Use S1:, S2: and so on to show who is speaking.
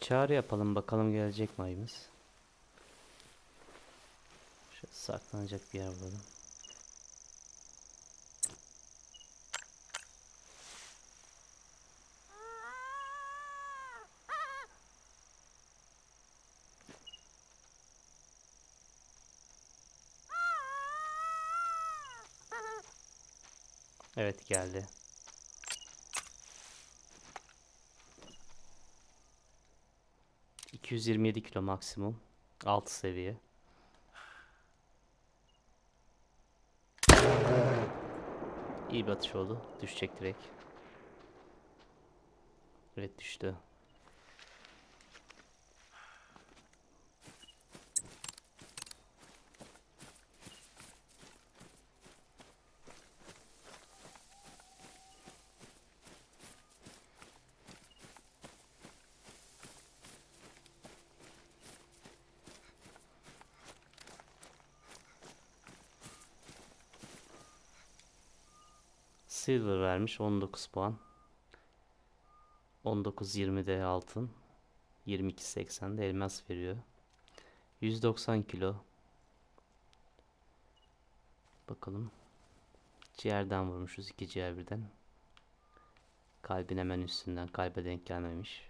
S1: Çağrı yapalım bakalım gelecek mi ayımız. Şöyle saklanacak bir yer bulalım. Evet geldi. ...227 kilo maksimum. 6 seviye. İyi bir atış oldu. Düşecek direkt. Evet düştü. Silver vermiş 19 puan. 19.20'de altın. 22.80'de elmas veriyor. 190 kilo. Bakalım. Ciğerden vurmuşuz. iki ciğer birden. Kalbin hemen üstünden. Kalbe denk gelmemiş.